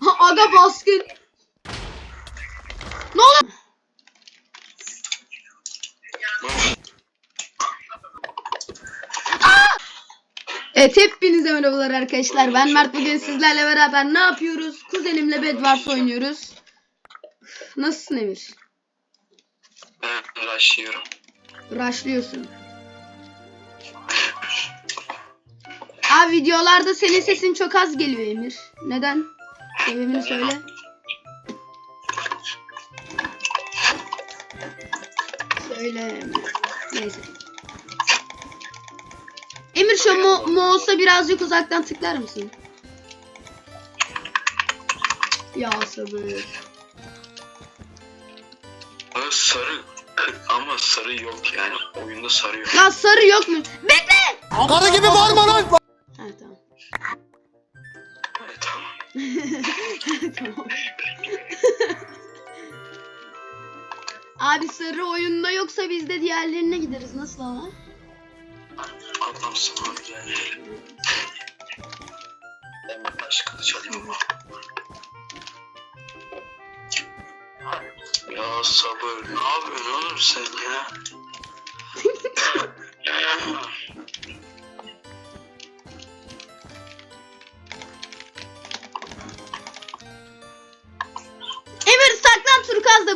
Ha, Aga baskın. Ne oluyor? Evet hepinize merhabalar arkadaşlar. Ben Mert bugün sizlerle beraber ne yapıyoruz? Kuzenimle Bedwars oynuyoruz. Nasılsın Emir? Ben uğraşıyorum. Rushlıyorsun. Abi videolarda senin sesin çok az geliyor Emir. Neden? Sebebini söyle. Söyle. Neyse. Emir şu mo mouse'a birazcık uzaktan tıklar mısın? Ya sabır. Sarı ama sarı yok yani. Oyunda sarı yok. Ya sarı yok mu? Bekle! Karı gibi bağırma lan. Tamam. Abi sarı oyunda yoksa biz de diğerlerine gideriz. Nasıl ama? Adamsın abi gel. Ben bir taş kılıç alayım ama. Ya sabır ne yapıyorsun oğlum sen ya?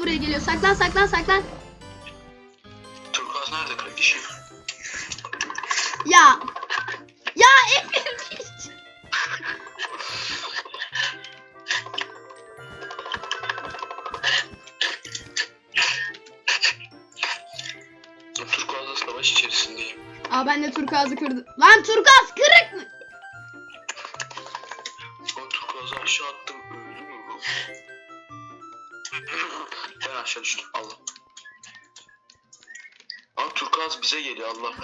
buraya geliyor. Saklan saklan saklan. Turkuaz nerede kardeşim? Ya. Ya Emir. Turkuaz'la savaş içerisindeyim. Aa ben de Turkaz'ı kırdım. Lan Turkaz kırık mı? Aşağı düştüm Allah. Aa Turkuaz bize geliyor Allah.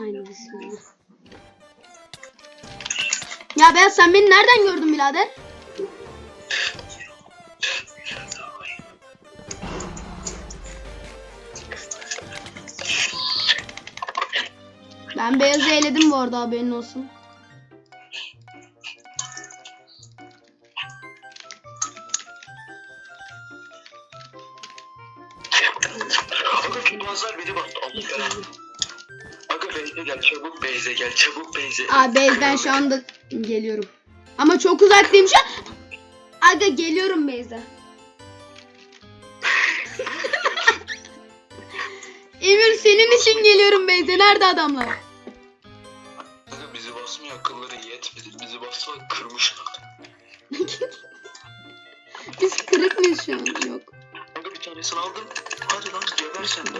Aynen bismillah. Ya ben sen beni nereden gördün birader? Ben beyazı eledim bu arada haberin olsun. Aga Turkuazlar beni bastı Allah. Aga Beyze gel çabuk Beyze gel çabuk Beyze. Aa Beyz'den şu anda geliyorum. Ama çok uzaktayım şu an. Aga geliyorum Beyz'den. Emir senin için geliyorum Beyze. Nerede adamlar? Basma kırmışlar. Biz kırık mıyız şu an? Yok. Aga bir tanesini aldım. Hadi lan geber sen de.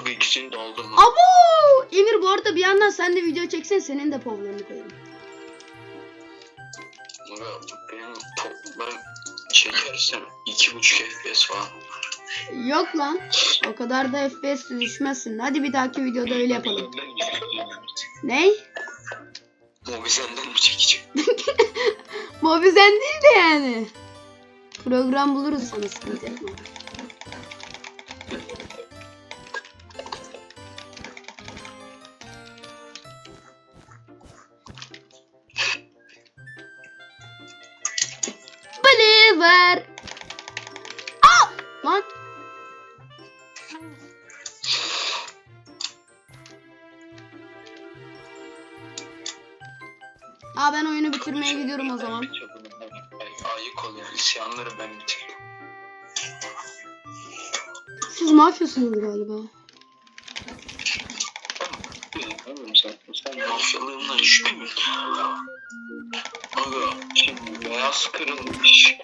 Aga ikisini de aldım. lan. Abo! Emir bu arada bir yandan sen de video çeksen senin de povlarını koyarım. Aga benim top ben çekersem iki buçuk FPS falan. Yok lan. O kadar da FPS düşmezsin. Hadi bir dahaki videoda öyle yapalım. Çekeceğim? Ney? Mobi senden mi çekeceğim? Mobizen değil de yani. Program buluruz sana sıkıntı yapma. Bitirmeye gidiyorum o zaman. Ay, Ayık ol yani isyanları ben bitirdim. Siz mafyasınız galiba. Oğlum sen, sen mafyalığından şüphe mi? Aga şimdi beyaz kırılmış.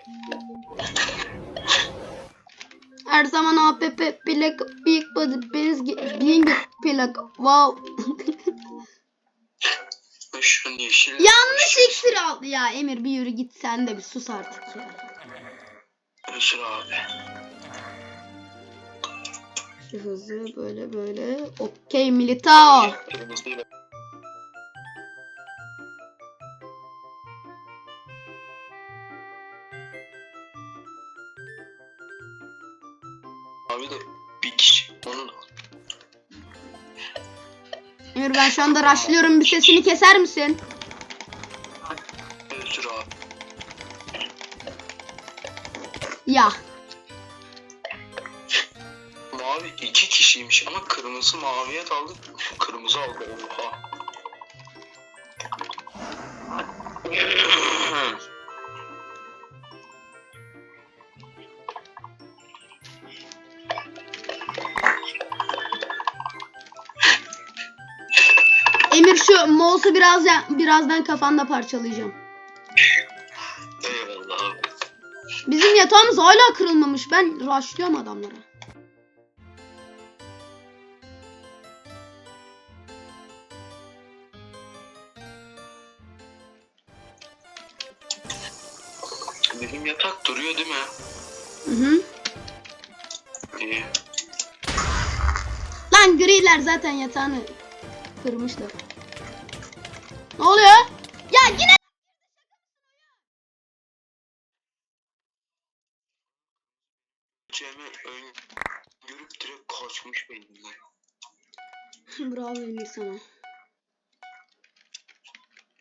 Her zaman APP plak big body biz being plak wow şunun yeşil. Yanlış iksir aldı ya Emir bir yürü git sen de bir sus artık ya. Özür abi. Şu hızı böyle böyle. Okey Militao. Abi de bir kişi onun Emir ben şu anda rushlıyorum. Bir sesini keser misin? Özür abi. Ya. Mavi iki kişiymiş ama kırmızı maviye daldı. Kırmızı aldı. Oha. Emir şu mouse'u biraz birazdan kafanda parçalayacağım. Eyvallah abi. Bizim yatağımız hala kırılmamış. Ben rushlıyorum adamlara. Bizim yatak duruyor değil mi? Hı hı. İyi. Lan griler zaten yatağını kırmışlar. Ne oluyor? Ya yine Cem'i ön görüp direkt kaçmış benimle. Bravo Emir sana.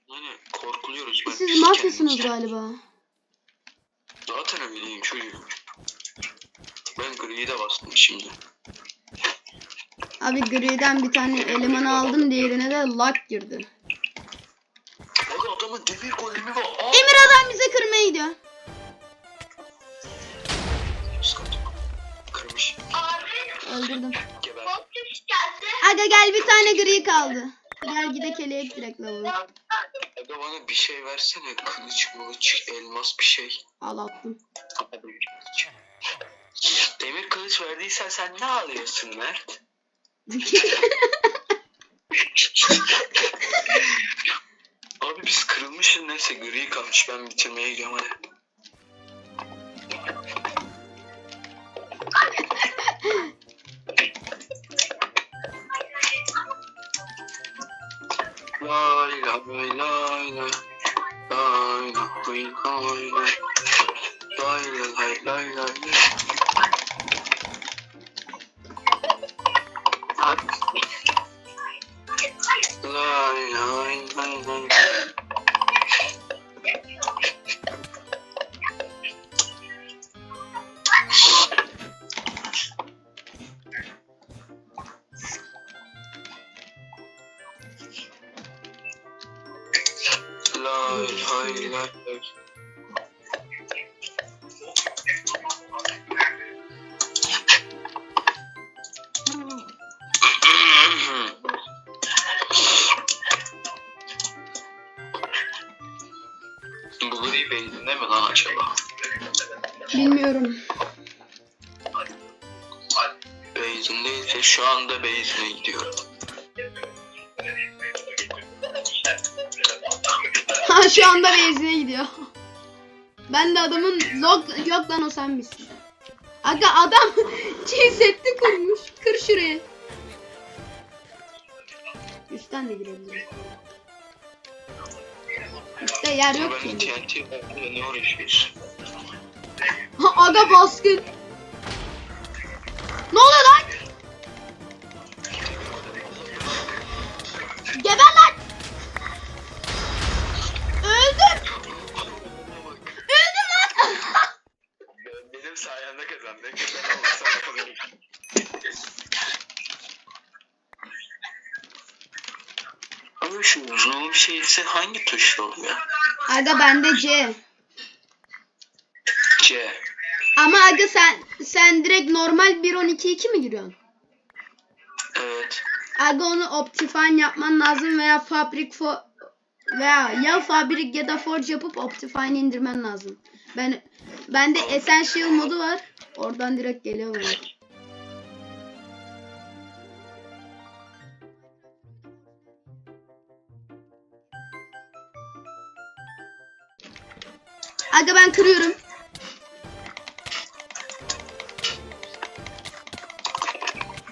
Yani korkuluyoruz. Ben Siz biz mafyasınız kendimiz. galiba. Zaten öyleyim çocuk. Ben griyi de bastım şimdi. Abi griden bir tane eleman aldım diğerine de lock girdi. Abi adamın demir golemi var. Aa! Emir adam bize kırmaya gidiyor. Kırmış. Öldürdüm. Geber. Aga gel bir tane gri kaldı. Gel gidek eleyek direkt lavabo. Aga bana bir şey versene. Kılıç mılıç elmas bir şey. Al attım. Demir kılıç verdiysen sen ne alıyorsun Mert? Abi biz kırılmışız. Neyse gri kalmış. Ben bitirmeye gidiyorum hadi. Lay lay lay lay. Lay lay lay lay. Lay lay lay lay la ilahe illallah. Lan acaba? Bilmiyorum. Beyzindeyiz şu anda beyzine gidiyorum. Şu anda benzine gidiyor. Ben de adamın log yok lan o sen misin? Aga adam çiğ setti kurmuş. Kır şuraya. Üstten de girebilirim. Üstte yer yok ki. Aga baskın. Ama şu zoom şeysi hangi tuşla oluyor? Aga bende C. C. Ama aga sen sen direkt normal 1.12.2 mi giriyorsun? Evet. Aga onu Optifine yapman lazım veya Fabric fo veya ya Fabric ya da Forge yapıp Optifine indirmen lazım. Ben bende Essential modu var. Oradan direkt geliyor kırıyorum.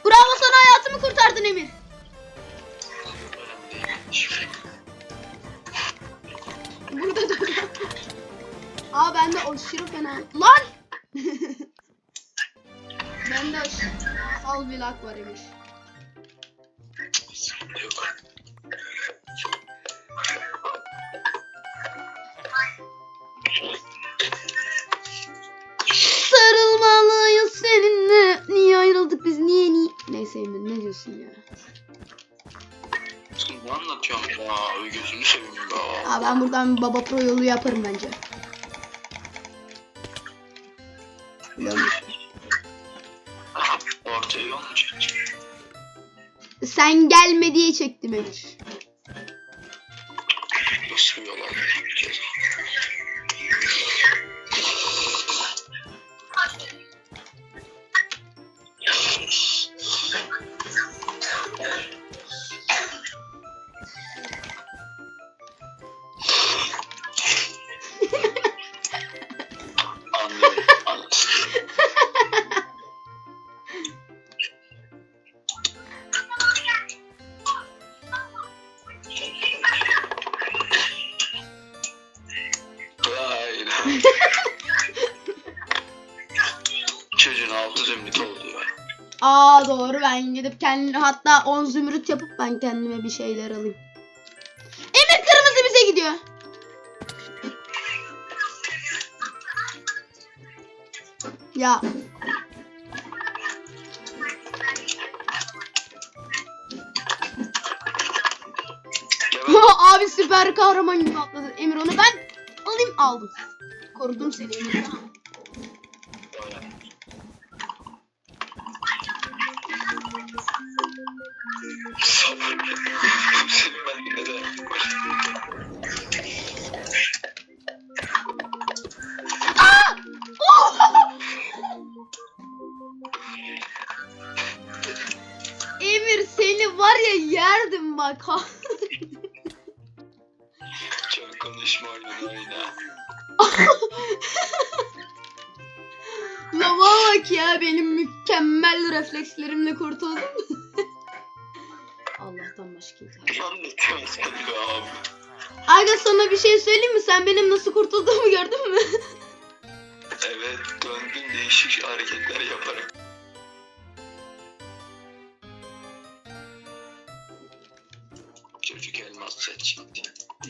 Bravo sana hayatımı kurtardın Emir. Burada dur. Aa bende aşırı fena. Lan! Bende sal bir lak var Emir. Ne anlatıyorsun ya? Gözünü seveyim ya. Aa, ben buradan bir baba pro yolu yaparım bence. Ortaya yol mu çekecek? Sen gelme diye çektim Emir. Nasıl bir yol alacağız? Ben gidip kendi hatta 10 zümrüt yapıp ben kendime bir şeyler alayım. Emir kırmızı bize gidiyor. Ya abi süper kahraman gibi atladı. Emir onu ben alayım aldım. Korudum seni Emir. oyna. Lava bak ya benim mükemmel reflekslerimle kurtuldum. Allah'tan başka kimse. Anlatıyorsun sen be abi. Aga sana bir şey söyleyeyim mi? Sen benim nasıl kurtulduğumu gördün mü? Evet döndün değişik hareketler yaparak.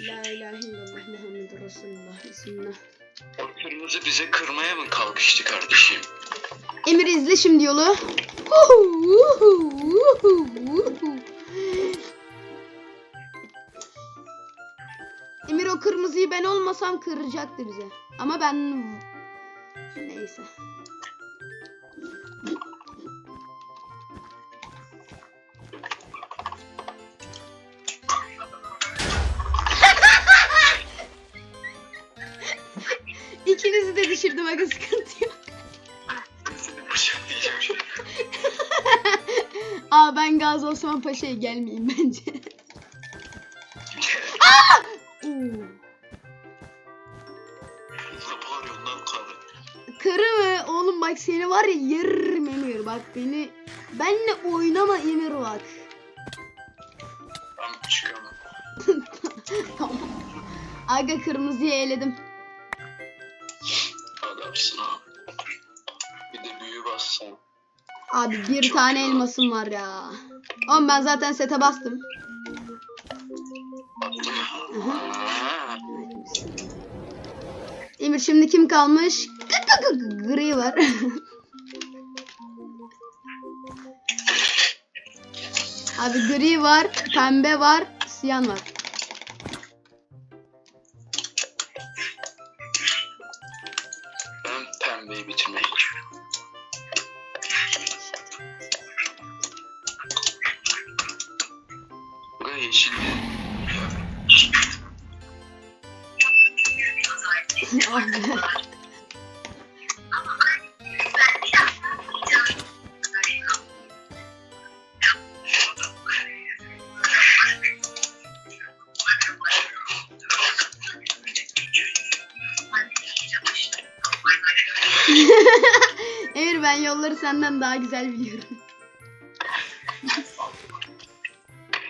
La ilahe illallah Muhammedur Resulullah. Bismillah. O kırmızı bize kırmaya mı kalkıştı kardeşim? Emir izle şimdi yolu. Emir o kırmızıyı ben olmasam kıracaktı bize. Ama ben... Neyse. İkinizi de düşürdüm aga sıkıntı yok. Şimdi. Aa ben Gazi Osman Paşa'ya gelmeyeyim bence. Oo. Karı? Karı mı? Oğlum bak seni var ya yerim Emir. Bak beni benle oynama Emir bak. Ben çıkamam. tamam. Aga kırmızıyı eledim. Adamsın ha. Bir de büyü bassan. Abi bir tane elmasım var ya. Oğlum ben zaten sete bastım. Emir şimdi kim kalmış? Gri var. Abi gri var, pembe var, siyan var. Emir ben yolları senden daha güzel biliyorum.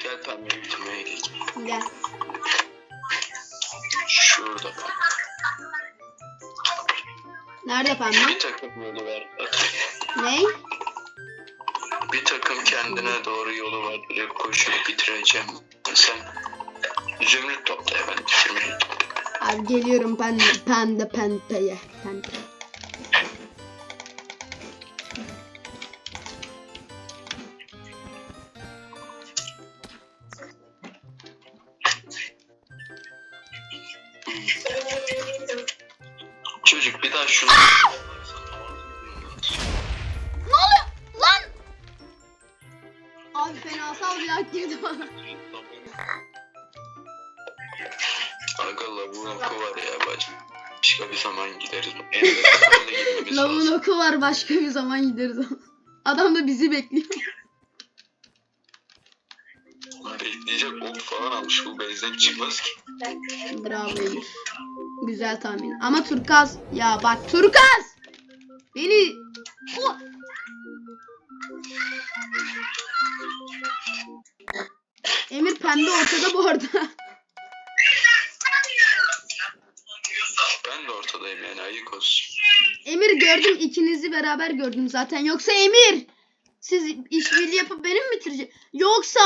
Gel pembeyi bitirmeye gidelim. Gel. Şurada pembe. Nerede pembe? Bir takım yolu var. Ney? bir takım kendine doğru yolu var. Direkt koşup bitireceğim. Sen zümrüt topla ben bitirmeyeyim. Abi geliyorum ben de pende penteye. Daha şunu... Ne oluyor lan? Abi fenasal bir hak girdi bana. Aga lavuğun oku var ya bacım. Başka bir zaman gideriz. Lazım. oku var başka bir zaman gideriz. Adam da bizi bekliyor. Bekleyecek ok falan almış bu bezden çıkmaz ki. Bravo. Güzel tahmin. Ama Turkaz. Ya bak Turkaz. Beni. Oh! Emir pembe ortada bu arada. Ben de ortadayım yani ayık olsun. Emir gördüm ikinizi beraber gördüm zaten. Yoksa Emir siz işbirliği yapıp beni mi bitirecek? Yoksa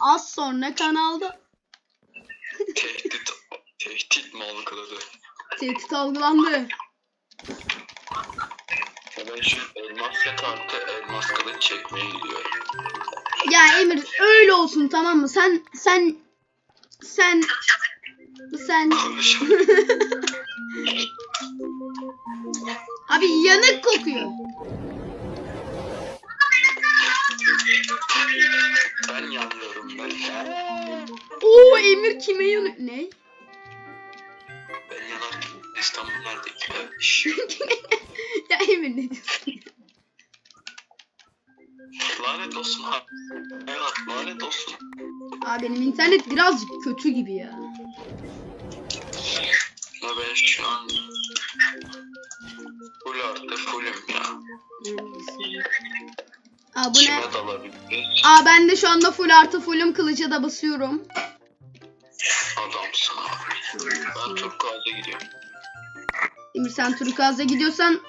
az sonra kanalda Tehdit, tehdit mi algıladı? tehdit algılandı. Ben şu elmas artı elmas kılıç çekmeye gidiyorum. Ya Emir öyle olsun tamam mı? Sen sen sen sen abi yanık kokuyor. ben yanıyorum ben. Oo Emir kime yanıyor? Ne? İstanbul nerede ki? Ya Emir ne diyorsun? Lanet olsun ha. Evet lanet olsun. Abi benim internet birazcık kötü gibi ya. Ya ben şu an full artı fullüm ya. Aa bu ne? Kime dalabiliriz? Aa ben de şu anda full artı fullüm kılıca da basıyorum. Adamsın abi. Ben Turkuaz'a gidiyorum. Emir sen Turkuaz'a gidiyorsan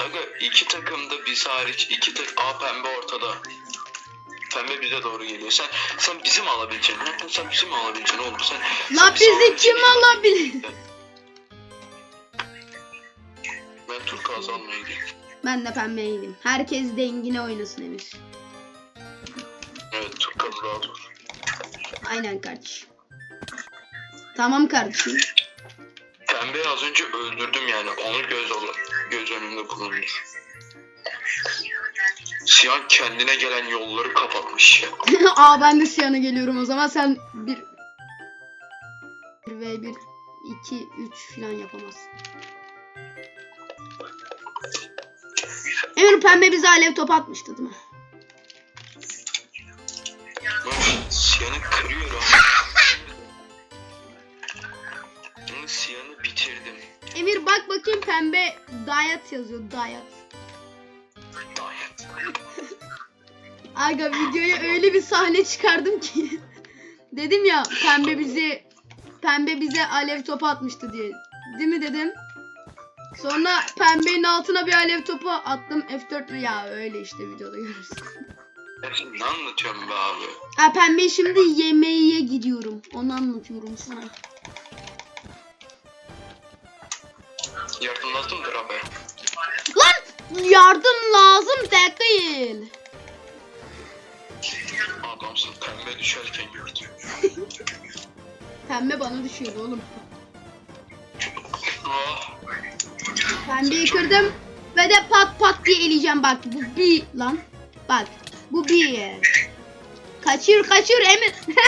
Aga iki takımda biz hariç iki takım. Aa pembe ortada. Pembe bize doğru geliyor. Sen sen bizi mi alabileceksin? Ha? Sen bizi mi alabileceksin oğlum? Sen, La sen bizi kim alabilir? Ben Turkuaz almaya gidiyorum. Ben de pembeye gideyim. Herkes dengine oynasın Emir. Evet Turkuaz'ı da aldım. Aynen kardeşim. Tamam kardeşim. Pembeyi az önce öldürdüm yani. Onu göz, ol göz önünde bulundur. Siyah kendine gelen yolları kapatmış. Aa ben de Siyan'a geliyorum o zaman sen bir 1 ve 1 2 3 falan yapamazsın. Emir pembe bize alev top atmıştı değil mi? Siyan'ı kırıyorum. Ben Siyan'ı bitirdim. Emir bak bakayım pembe dayat yazıyor dayat. Dayet. Aga videoya öyle bir sahne çıkardım ki. dedim ya pembe bizi pembe bize alev topu atmıştı diye. Değil mi dedim? Sonra pembenin altına bir alev topu attım F4 ya öyle işte videoda görürsün. Ne anlatıyorum be abi? Ha pembe şimdi yemeğe gidiyorum. Onu anlatıyorum sana. Yardım lazımdır abi. Lan yardım lazım değil. Adamsın pembe düşerken gördüm. Pembe bana düşüyordu oğlum. Ah, Pembeyi kırdım ve de pat pat diye eleyeceğim bak bu bir lan. Bak bu bir. Kaçır kaçır Emir.